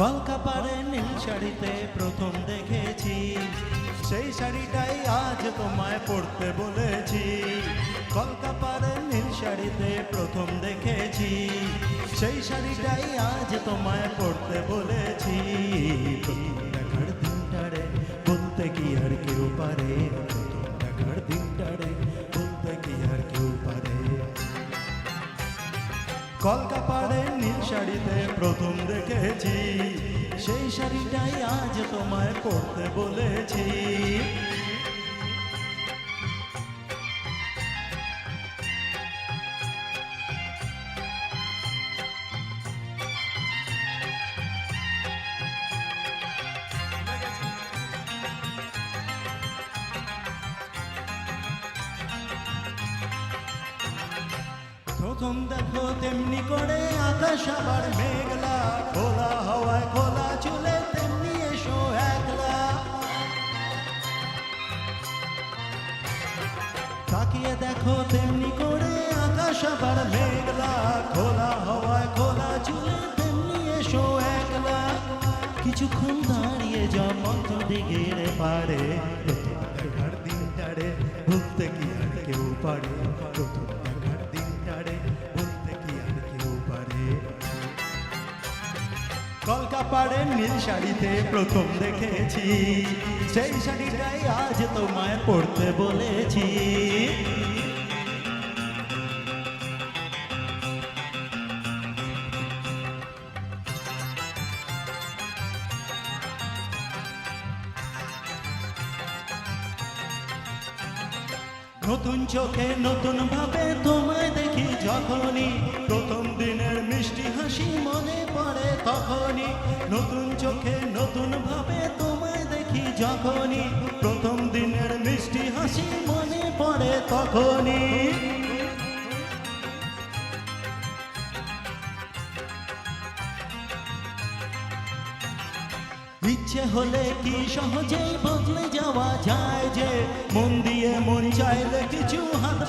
কলকাপাড়ে নীল শাড়িতে প্রথম দেখেছি। সেই শাড়িটাই আজ তোমায় পড়তে বলেছি। কলকাপাড়ে নীল শাড়িতে প্রথম দেখেছি। সেই শাড়িটাই আজ তোমায় পড়তে বলেছি। দেখার দিনটারে বলতে কি আর কেউ পারে? দেখার দিনটারে বলতে কি আর কেউ পারে? কলকাপাড়ে নীল শাড়িতে প্রথম দেখেছি। সেই শাড়িটাই আজ তোমায় পড়তে বলেছি। প্রথম দেখো তেমনি করে আকাশ আবার মেঘলা, খোলা হওয়ায় খোলা চুলে তেমনি এসো একলা। তাকিয়ে দেখো তেমনি করে আকাশ আবার মেঘলা, খোলা হওয়ায় খোলা চুলে তেমনি এসো একলা। কিছুক্ষণ দাঁড়িয়ে জমন্ত দিগের পারে দিনটারে ভুলতে কি কেউ পারে? কলকাপাড়ে নীল শাড়িতে প্রথম দেখেছি। সেই শাড়িটাই আজ তোমায় পড়তে বলেছি। নতুন চোখে নতুন ভাবে তোমায় দেখি যখনই নতুন চোখে নতুন ভাবে তোমায় দেখি যখনই, প্রথম দিনের মিষ্টি হাসি মনে পড়ে তখনই। ইচ্ছে হলে কি সহজেই বদলে যাওয়া যায় যে, মন দিয়ে মন চাইলে কিছু হাত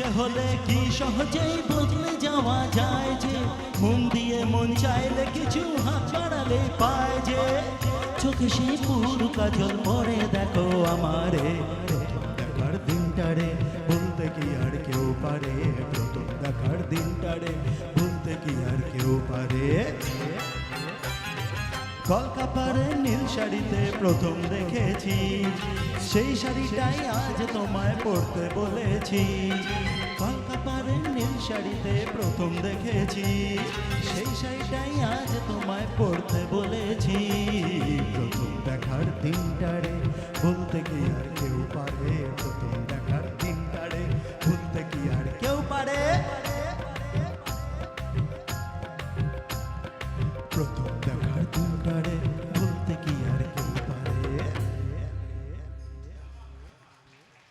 ইচ্ছে হলে কি সহজেই বদলে যাওয়া যায় যে মন দিয়ে মন চাইলে কিছু হাত বাড়ালে পায় যে, চোখে সেই পুরু কাজল পরে, দেখো আমারে, দেখার দিনটারে বলতে কি আর কেউ পারে, প্রথম দেখার দিনটারে বলতে কি আর কেউ পারে। কলকাপাড়ে নীল শাড়িতে প্রথম দেখেছি, সেই শাড়িটাই আজ তোমায় পড়তে বলেছি। কলকাপাড়ে নীল শাড়িতে প্রথম দেখেছি। সেই শাড়িটাই আজ তোমায় পড়তে বলেছি। প্রথম দেখার দিনটারে বলতে কি আর কেউ পারে। প্রথম দেখার